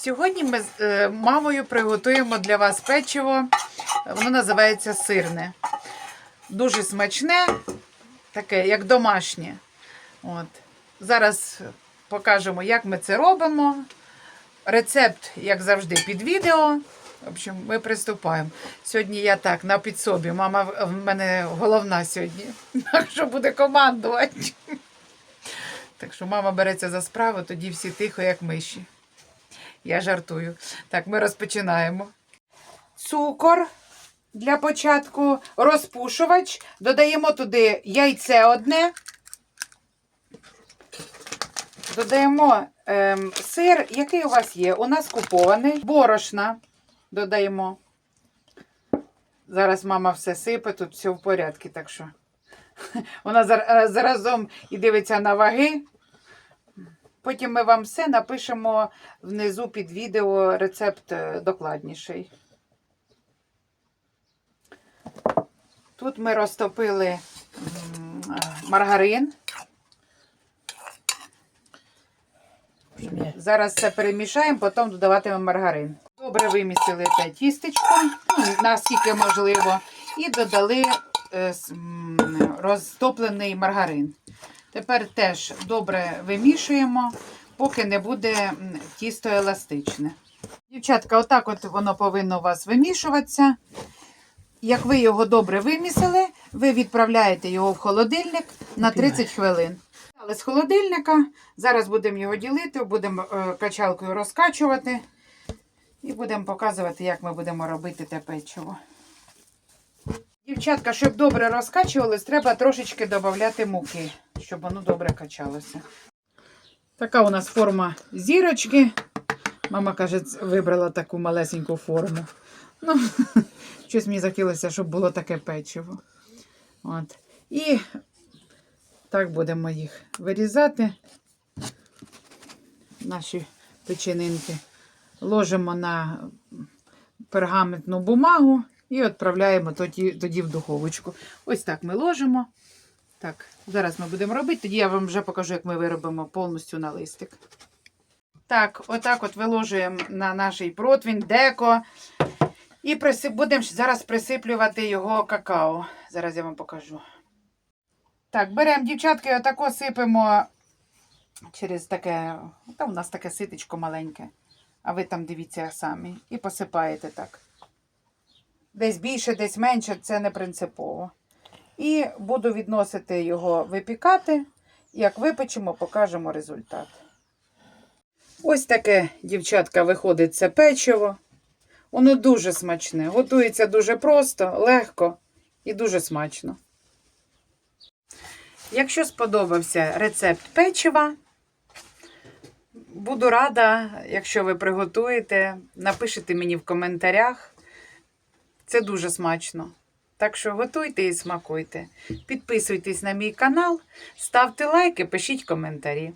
Сьогодні ми з е, мамою приготуємо для вас печиво. Воно називається сирне. Дуже смачне, таке, як домашнє. От. Зараз покажемо, як ми це робимо. Рецепт, як завжди, під відео. В общем, ми приступаємо. Сьогодні я так на підсобі. Мама в мене головна сьогодні. Так що буде командувати. Так що мама береться за справу, тоді всі тихо, як миші. Я жартую. Так, ми розпочинаємо. Цукор для початку, розпушувач. Додаємо туди яйце одне. Додаємо ем, сир, який у вас є. У нас купований. Борошна додаємо. Зараз мама все сипе, тут все в порядку, так що. Вона зар- е, заразом і дивиться на ваги. Потім ми вам все напишемо внизу під відео рецепт е, докладніший. Тут ми розтопили е, маргарин. Зараз це перемішаємо, потім додаватимемо маргарин. Добре вимісили те тістечко, ну, наскільки можливо, і додали е, розтоплений маргарин. Тепер теж добре вимішуємо, поки не буде тісто еластичне. Дівчатка, отак от воно повинно у вас вимішуватися. Як ви його добре вимісили, ви відправляєте його в холодильник на 30 хвилин. Але з холодильника зараз будемо його ділити, будемо е, качалкою розкачувати і будемо показувати, як ми будемо робити те печиво. Дівчатка, щоб добре розкачувалось, треба трошечки додати муки, щоб воно добре качалося. Така у нас форма зірочки. Мама каже, вибрала таку малесеньку форму. Ну, щось мені захотілося, щоб було таке печиво. От. І так будемо їх вирізати. Наші печенинки. Ложимо на пергаментну бумагу і відправляємо тоді, тоді в духовочку. Ось так ми ложимо. Так, зараз ми будемо робити, тоді я вам вже покажу, як ми виробимо повністю на листик. Так, отак от виложуємо на наш противень, деко. І присип... будемо зараз присиплювати його какао. Зараз я вам покажу. Так, беремо дівчатки, отако сипемо через таке. Та у нас таке ситечко маленьке. А ви там дивіться самі. І посипаєте так. Десь більше, десь менше, це не принципово. І буду відносити його випікати. Як випечемо, покажемо результат. Ось таке, дівчатка, виходить це печиво. Воно дуже смачне. Готується дуже просто, легко і дуже смачно. Якщо сподобався рецепт печива, буду рада, якщо ви приготуєте, напишите мені в коментарях. Це дуже смачно. Так що готуйте і смакуйте. Підписуйтесь на мій канал, ставте лайки, пишіть коментарі.